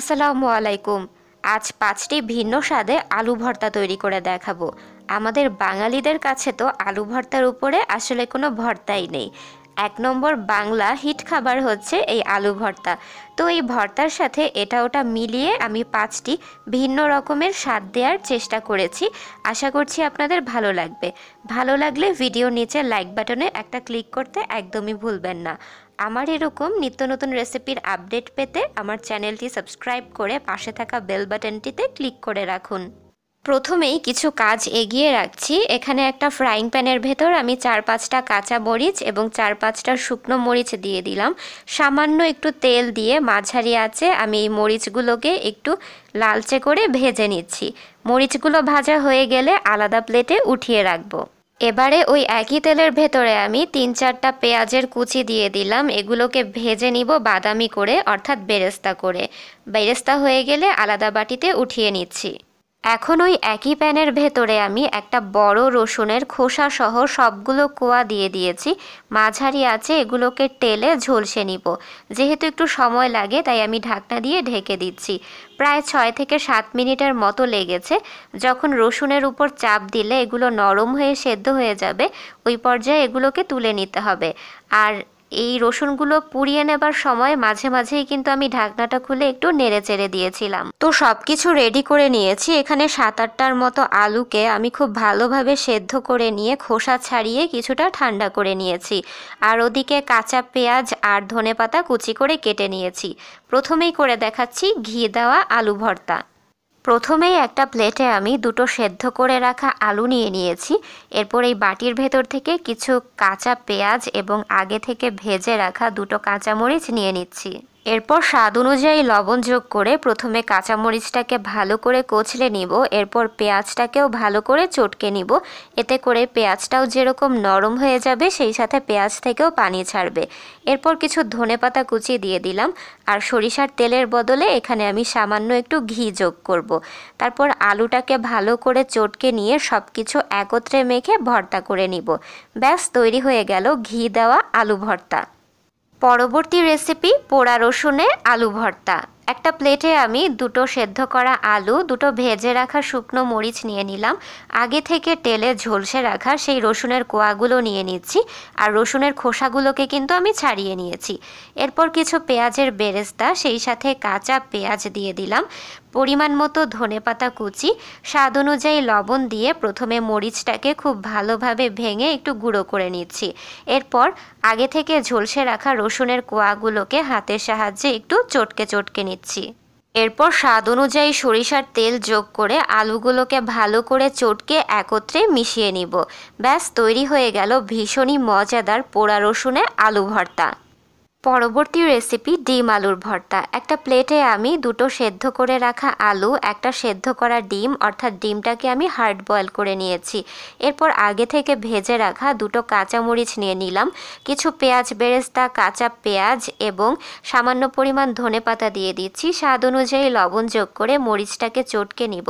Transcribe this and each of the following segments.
আসসালামু আলাইকুম। আজ পাঁচটি ভিন্ন স্বাদে আলু ভর্তা তৈরি করে দেখাবো। আমাদের বাঙালিদের কাছে তো আলু ভর্তার উপরে আসলে কোনো ভর্তাই নেই। এক নম্বর বাংলা হিট খাবার হচ্ছে এই আলু ভর্তা। তো এই ভর্তার সাথে এটা ওটা মিলিয়ে আমি পাঁচটি ভিন্ন রকমের স্বাদ দেওয়ার চেষ্টা করেছি। আশা করছি আপনাদের ভালো লাগবে। ভালো লাগলে ভিডিও নিচে লাইক বাটনে একটা ক্লিক করতে একদমই ভুলবেন না। আমার এরকম নিত্য নতুন রেসিপির আপডেট পেতে আমার চ্যানেলটি সাবস্ক্রাইব করে পাশে থাকা বেল বাটনটিতে ক্লিক করে রাখুন। প্রথমেই কিছু কাজ এগিয়ে রাখছি। এখানে একটা ফ্রাইং প্যানের ভেতর আমি চার পাঁচটা কাঁচা মরিচ এবং চার পাঁচটা শুকনো মরিচ দিয়ে দিলাম। সামান্য একটু তেল দিয়ে মাঝারি আছে আমি এই মরিচগুলোকে একটু লালচে করে ভেজে নিচ্ছি। মরিচগুলো ভাজা হয়ে গেলে আলাদা প্লেটে উঠিয়ে রাখব। এবারে ওই একই তেলের ভেতরে আমি তিন চারটা পেঁয়াজের কুচি দিয়ে দিলাম। এগুলোকে ভেজে নিব বাদামি করে, অর্থাৎ বেরেস্তা করে। বেরেস্তা হয়ে গেলে আলাদা বাটিতে উঠিয়ে নিচ্ছি। এখন ওই একই প্যানের ভেতরে আমি একটা বড় রসুনের খোসা সহ সবগুলো কোয়া দিয়ে দিয়েছি। মাঝারি আছে, এগুলোকে টেলে ঝলসে নিব। যেহেতু একটু সময় লাগে, তাই আমি ঢাকনা দিয়ে ঢেকে দিচ্ছি। প্রায় ছয় থেকে সাত মিনিটের মতো লেগেছে। যখন রসুনের উপর চাপ দিলে এগুলো নরম হয়ে সেদ্ধ হয়ে যাবে, ওই পর্যায়ে এগুলোকে তুলে নিতে হবে। আর এই রসুনগুলো পুড়িয়ে নেবার সময় মাঝে মাঝেই কিন্তু আমি ঢাকনাটা খুলে একটু নেড়ে চেড়ে দিয়েছিলাম। তো সব কিছু রেডি করে নিয়েছি। এখানে সাত আটটার মতো আলুকে আমি খুব ভালোভাবে সেদ্ধ করে নিয়ে খোসা ছাড়িয়ে কিছুটা ঠান্ডা করে নিয়েছি। আর ওদিকে কাঁচা পেঁয়াজ আর ধনে পাতা কুচি করে কেটে নিয়েছি। প্রথমেই করে দেখাচ্ছি ঘি দেওয়া আলু ভর্তা। প্রথমেই একটা প্লেটে আমি দুটো সেদ্ধ করে রাখা আলু নিয়ে নিয়েছি। এরপর এই বাটির ভেতর থেকে কিছু কাঁচা পেঁয়াজ এবং আগে থেকে ভেজে রাখা দুটো কাঁচামরিচ নিয়ে নিচ্ছি। এরপর স্বাদ অনুযায়ী লবণ যোগ করে প্রথমে কাঁচামরিচটাকে ভালো করে কচলে নিব, এরপর পেঁয়াজটাকেও ভালো করে চটকে নিব। এতে করে পেঁয়াজটাও যেরকম নরম হয়ে যাবে, সেই সাথে পেঁয়াজ থেকেও পানি ছাড়বে। এরপর কিছু ধনে পাতা কুচি দিয়ে দিলাম, আর সরিষার তেলের বদলে এখানে আমি সামান্য একটু ঘি যোগ করব। তারপর আলুটাকে ভালো করে চটকে নিয়ে সব কিছু একত্রে মেখে ভর্তা করে নিব। ব্যাস, তৈরি হয়ে গেল ঘি দেওয়া আলু ভর্তা। পরবর্তী রেসিপি পোড়া রসুনে আলু ভর্তা। একটা প্লেটে আমি দুটো সেদ্ধ করা আলু, দুটো ভেজে রাখা শুকনো মরিচ নিয়ে নিলাম। আগে থেকে তেলে ঝলসে রাখা সেই রসুনের কোয়াগুলো নিয়ে নিচ্ছি আর রসুনের খোসাগুলোকে কিন্তু আমি ছাড়িয়ে নিয়েছি। এরপর কিছু পেঁয়াজের বেরেস্তা, সেই সাথে কাঁচা পেঁয়াজ দিয়ে দিলাম। পরিমাণ মতো ধনে পাতা কুচি, স্বাদ অনুযায়ী লবণ দিয়ে প্রথমে মরিচটাকে খুব ভালোভাবে ভেঙে একটু গুঁড়ো করে নিচ্ছি। এরপর আগে থেকে ঝলসে রাখা রসুনের কোয়াগুলোকে হাতের সাহায্যে একটু চটকে চটকে নিচ্ছি। এরপর স্বাদ অনুযায়ী সরিষার তেল যোগ করে আলুগুলোকে ভালো করে চটকে একত্রে মিশিয়ে নিব। ব্যাস, তৈরি হয়ে গেল ভীষণই মজাদার পোড়া রসুনে আলু ভর্তা। পরবর্তী রেসিপি ডিম আলুর ভর্তা। একটা প্লেটে আমি দুটো সেদ্ধ করে রাখা আলু, একটা সেদ্ধ করা ডিম, অর্থাৎ ডিমটাকে আমি হার্ড বয়েল করে নিয়েছি। এরপর আগে থেকে ভেজে রাখা দুটো কাঁচামরিচ নিয়ে নিলাম, কিছু পেঁয়াজ বেরেস্তা, কাঁচা পেঁয়াজ এবং সামান্য পরিমাণ ধনে পাতা দিয়ে দিচ্ছি। স্বাদ অনুযায়ী লবণ যোগ করে মরিচটাকে চটকে নিব।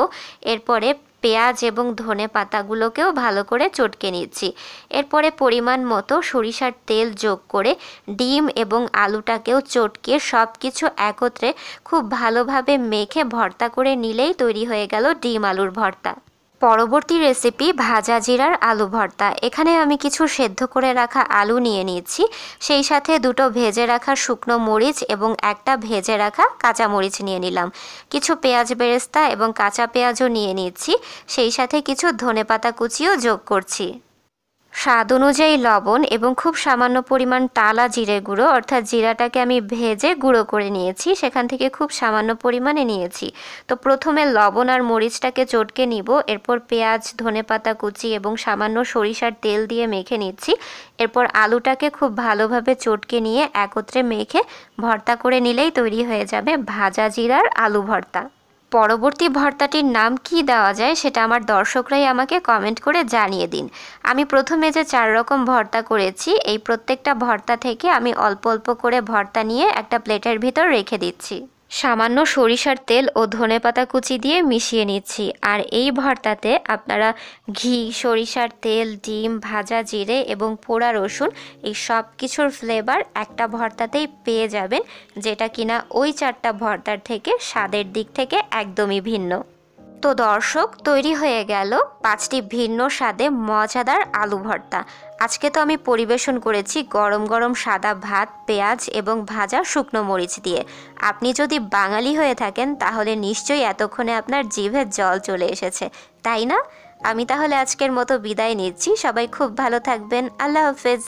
এরপরে পেঁয়াজ এবং ধনে পাতাগুলোকেও ভালো করে চটকে নিচ্ছি। এরপরে পরিমাণ মতো সরিষার তেল যোগ করে ডিম এবং আলুটাকেও চটকে সব কিছু একত্রে খুব ভালোভাবে মেখে ভর্তা করে নিলেই তৈরি হয়ে গেল ডিম আলুর ভর্তা। পরবর্তী রেসিপি ভাজা জিরার আলু ভর্তা। এখানে আমি কিছু সেদ্ধ করে রাখা আলু নিয়ে নিয়েছি। সেই সাথে দুটো ভেজে রাখা শুকনো মরিচ এবং একটা ভেজে রাখা কাঁচা মরিচ নিয়ে নিলাম। কিছু পেঁয়াজ বেরেস্তা এবং কাঁচা পেঁয়াজও নিয়ে নিচ্ছি সেই সাথে কিছু ধনে পাতা কুচিও যোগ করছি। স্বাদ অনুযায়ী লবণ এবং খুব সামান্য পরিমাণ টালা জিরে গুঁড়ো, অর্থাৎ জিরাটাকে আমি ভেজে গুঁড়ো করে নিয়েছি। সেখান থেকে খুব সামান্য পরিমাণে নিয়েছি। তো প্রথমে লবণ আর মরিচটাকে চটকে নিব। এরপর পেঁয়াজ, ধনেপাতা কুচি এবং সামান্য সরিষার তেল দিয়ে মেখে নিচ্ছি। এরপর আলুটাকে খুব ভালোভাবে চটকে নিয়ে একত্রে মেখে ভর্তা করে নিলেই তৈরি হয়ে যাবে ভাজা জিরার আলু ভর্তা। পরবর্তী ভর্তাটির নাম কি দেওয়া যায় সেটা আমার দর্শকরাই আমাকে কমেন্ট করে জানিয়ে দিন। আমি প্রথমে যে চার রকম ভর্তা করেছি, এই প্রত্যেকটা ভর্তা থেকে আমি অল্প অল্প করে ভর্তা নিয়ে একটা প্লেটের ভিতর রেখে দিচ্ছি। সামান্য সরিষার তেল ও ধনেপাতা কুচি দিয়ে মিশিয়ে নিচ্ছি। আর এই ভর্তাতে আপনারা ঘি, সরিষার তেল, ডিম, ভাজা, জিরে এবং পোড়া রসুন এই সব কিছুর ফ্লেভার একটা ভর্তাতেই পেয়ে যাবেন, যেটা কিনা ওই চারটা ভর্তার থেকে স্বাদের দিক থেকে একদমই ভিন্ন। তো দর্শক তৈরি হয়ে গেল পাঁচটি ভিন্ন স্বাদে মজাদার আলু ভর্তা। আজকে তো আমি পরিবেশন করেছি গরম গরম সাদা ভাত, পেঁয়াজ এবং ভাজা শুকনো মরিচ দিয়ে। আপনি যদি বাঙালি হয়ে থাকেন, তাহলে নিশ্চয়ই এতক্ষণে আপনার জিভে জল চলে এসেছে, তাই না? আমি তাহলে আজকের মতো বিদায় নিচ্ছি। সবাই খুব ভালো থাকবেন। আল্লাহ হাফেজ।